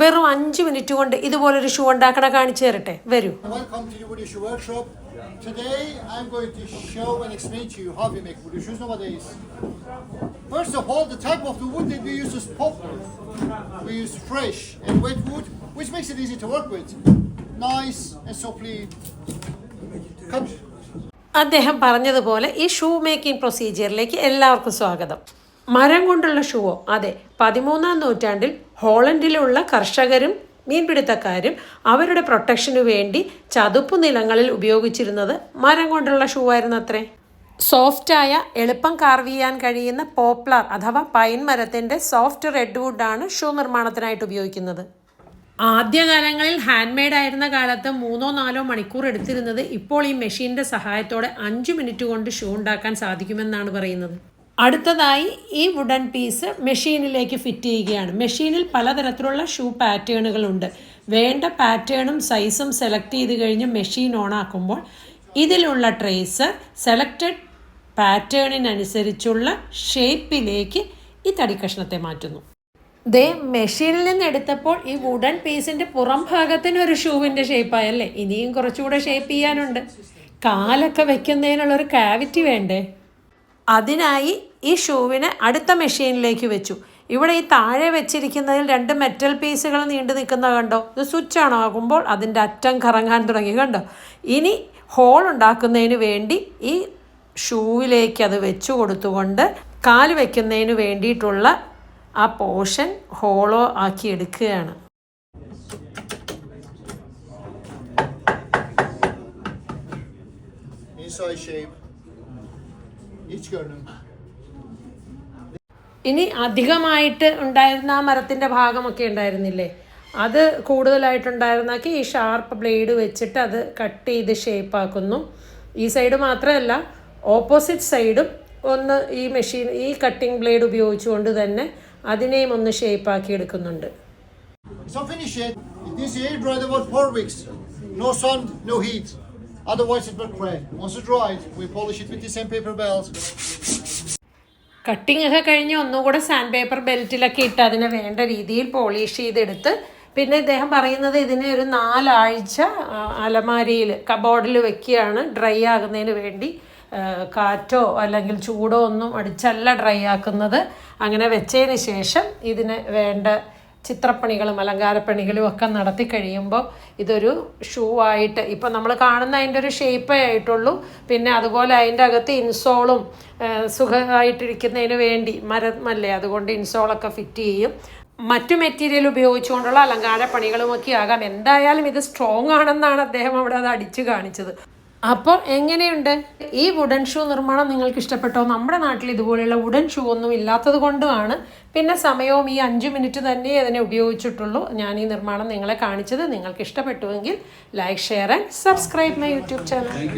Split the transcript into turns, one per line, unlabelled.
വെറും അഞ്ച് മിനിറ്റ് കൊണ്ട് ഇതുപോലൊരു ഷൂ ഉണ്ടാക്കണ കാണിച്ചു തരട്ടെ വരൂ.
Today I'm going to show and explain to you how we make Woody shoes nowadays. First of all, the type of the wood that we use is poplar. We use fresh and wet wood, which makes it easy to work with. Nice and softly cut.
അദ്ദേഹം പറഞ്ഞതുപോലെ ഈ shoe making പ്രൊസീജിയറിലേക്ക് എല്ലാവർക്കും സ്വാഗതം മരം കൊണ്ടുള്ള ഷൂവോ അതെ പതിമൂന്നാം നൂറ്റാണ്ടിൽ ഹോളണ്ടിലുള്ള കർഷകരും മീൻപിടുത്തക്കാരും അവരുടെ പ്രൊട്ടക്ഷനു വേണ്ടി ചതുപ്പ് നിലങ്ങളിൽ ഉപയോഗിച്ചിരുന്നത് മരം കൊണ്ടുള്ള ഷൂ ആയിരുന്നു അത്രേ സോഫ്റ്റായ എളുപ്പം കാർവ് ചെയ്യാൻ കഴിയുന്ന പോപ്ലാർ അഥവാ പൈൻ മരത്തിന്റെ സോഫ്റ്റ് റെഡ് വുഡാണ് ഷൂ നിർമ്മാണത്തിനായിട്ട് ഉപയോഗിക്കുന്നത്. ആദ്യകാലങ്ങളിൽ ഹാൻഡ് മെയ്ഡ് ആയിരുന്ന കാലത്ത് മൂന്നോ നാലോ മണിക്കൂർ എടുത്തിരുന്നത് ഇപ്പോൾ ഈ മെഷീന്റെ സഹായത്തോടെ അഞ്ച് മിനിറ്റ് കൊണ്ട് ഷൂ ഉണ്ടാക്കാൻ സാധിക്കുമെന്നാണ് പറയുന്നത്. അടുത്തതായി ഈ വുഡൻ പീസ് മെഷീനിലേക്ക് ഫിറ്റ് ചെയ്യുകയാണ്. മെഷീനിൽ പലതരത്തിലുള്ള ഷൂ പാറ്റേണുകളുണ്ട് വേണ്ട പാറ്റേണും സൈസും സെലക്ട് ചെയ്ത് കഴിഞ്ഞ് മെഷീൻ ഓൺ ആക്കുമ്പോൾ ഇതിലുള്ള ട്രേസർ സെലക്റ്റഡ് പാറ്റേണിനനുസരിച്ചുള്ള ഷേപ്പിലേക്ക് ഈ തടിക്കഷ്ണത്തെ മാറ്റുന്നു. ദേ മെഷീനിൽ നിന്ന് എടുത്തപ്പോൾ ഈ വുഡൻ പീസിന്റെ പുറം ഭാഗത്തിന് ഒരു ഷൂവിന്റെ ഷേപ്പായല്ലേ ഇനിയും കുറച്ചുകൂടെ ഷേപ്പ് ചെയ്യാനുണ്ട്. കാലൊക്കെ വെക്കുന്നതിനുള്ള ഒരു കാവിറ്റി വേണ്ടേ? അതിനായി ഈ ഷൂവിനെ അടുത്ത മെഷീനിലേക്ക് വെച്ചു. ഇവിടെ ഈ താഴെ വെച്ചിരിക്കുന്നതിൽ രണ്ട് മെറ്റൽ പീസുകൾ നീണ്ടു നിൽക്കുന്ന കണ്ടോ? ഇത് സ്വിച്ച് ഓൺ ആകുമ്പോൾ അതിന്റെ അറ്റം കറങ്ങാൻ തുടങ്ങി. കണ്ടോ? ഇനി ഹോൾ ഉണ്ടാക്കുന്നതിന് വേണ്ടി ഈ ഷൂവിലേക്ക് അത് വെച്ചു കൊടുത്തുകൊണ്ട് കാൽ വെക്കുന്നതിന് വേണ്ടിയിട്ടുള്ള ആ പോർഷൻ ഹോളോ ആക്കി എടുക്കുകയാണ്.
Shape. Görünüm.
ഇനി അധികമായിട്ട് ഉണ്ടായിരുന്ന ആ മരത്തിന്റെ ഭാഗമൊക്കെ ഉണ്ടായിരുന്നില്ലേ അത് കൂടുതലായിട്ടുണ്ടായിരുന്നാക്കി ഈ ഷാർപ്പ് ബ്ലേഡ് വെച്ചിട്ട് അത് കട്ട് ചെയ്ത് ഷേപ്പാക്കുന്നു ഈ സൈഡ് മാത്രമല്ല ഓപ്പോസിറ്റ് സൈഡും ഒന്ന് ഈ മെഷീൻ ഈ കട്ടിംഗ് ബ്ലേഡ് ഉപയോഗിച്ചുകൊണ്ട് തന്നെ അതിനെയും ഒന്ന് ഷേപ്പാക്കി എടുക്കുന്നുണ്ട്
So finish it. This air dried about four weeks. No sun, no heat. Otherwise it will crack. Once it's dried, we polish it with the sandpaper belt.
Cutting ഒക്കെ കഴിഞ്ഞ് ഒന്നുകൂടെ sand paper ബെൽറ്റിലൊക്കെ ഇട്ട് അതിനെ വേണ്ട രീതിയിൽ പോളിഷ് ചെയ്തെടുത്ത് പിന്നെ ഇദ്ദേഹം പറയുന്നത് ഇതിനെ ഒരു നാലാഴ്ച അലമാരിയിൽ കബോർഡിൽ വെക്കുകയാണ് ഡ്രൈ ആകുന്നതിന് വേണ്ടി കാറ്റോ അല്ലെങ്കിൽ ചൂടോ ഒന്നും അടിച്ചല്ല ഡ്രൈ ആക്കുന്നത് അങ്ങനെ വെച്ചതിന് ശേഷം ഇതിന് വേണ്ട ചിത്രപ്പണികളും അലങ്കാരപ്പണികളും ഒക്കെ നടത്തി കഴിയുമ്പോൾ ഇതൊരു ഷൂ ആയിട്ട് ഇപ്പം നമ്മൾ കാണുന്ന അതിന്റെ ഒരു ഷേപ്പേ ആയിട്ടുള്ളൂ. പിന്നെ അതുപോലെ അതിന്റെ അകത്ത് ഇൻസോളും സുഖമായിട്ടിരിക്കുന്നതിന് വേണ്ടി മരമല്ലേ? അതുകൊണ്ട് ഇൻസോളൊക്കെ ഫിറ്റ് ചെയ്യും. മറ്റു മെറ്റീരിയൽ ഉപയോഗിച്ചുകൊണ്ടുള്ള അലങ്കാര പണികളുമൊക്കെ ആകാം. എന്തായാലും ഇത് സ്ട്രോങ് ആണെന്നാണ് അദ്ദേഹം അവിടെ അത് അടിച്ചു കാണിച്ചത്. അപ്പോൾ എങ്ങനെയുണ്ട്? ഈ വുഡൻ ഷൂ നിർമ്മാണം നിങ്ങൾക്ക് ഇഷ്ടപ്പെട്ടോ? നമ്മുടെ നാട്ടിൽ ഇതുപോലെയുള്ള വുഡൻ ഷൂ ഒന്നും ഇല്ലാത്തത് കൊണ്ടുമാണ്. പിന്നെ സമയവും ഈ അഞ്ച് മിനിറ്റ് തന്നെ അതിനെ ഉപയോഗിച്ചിട്ടുള്ളൂ. ഞാൻ ഈ നിർമ്മാണം നിങ്ങളെ കാണിച്ചത് നിങ്ങൾക്ക് ഇഷ്ടപ്പെട്ടുവെങ്കിൽ like share and subscribe my YouTube channel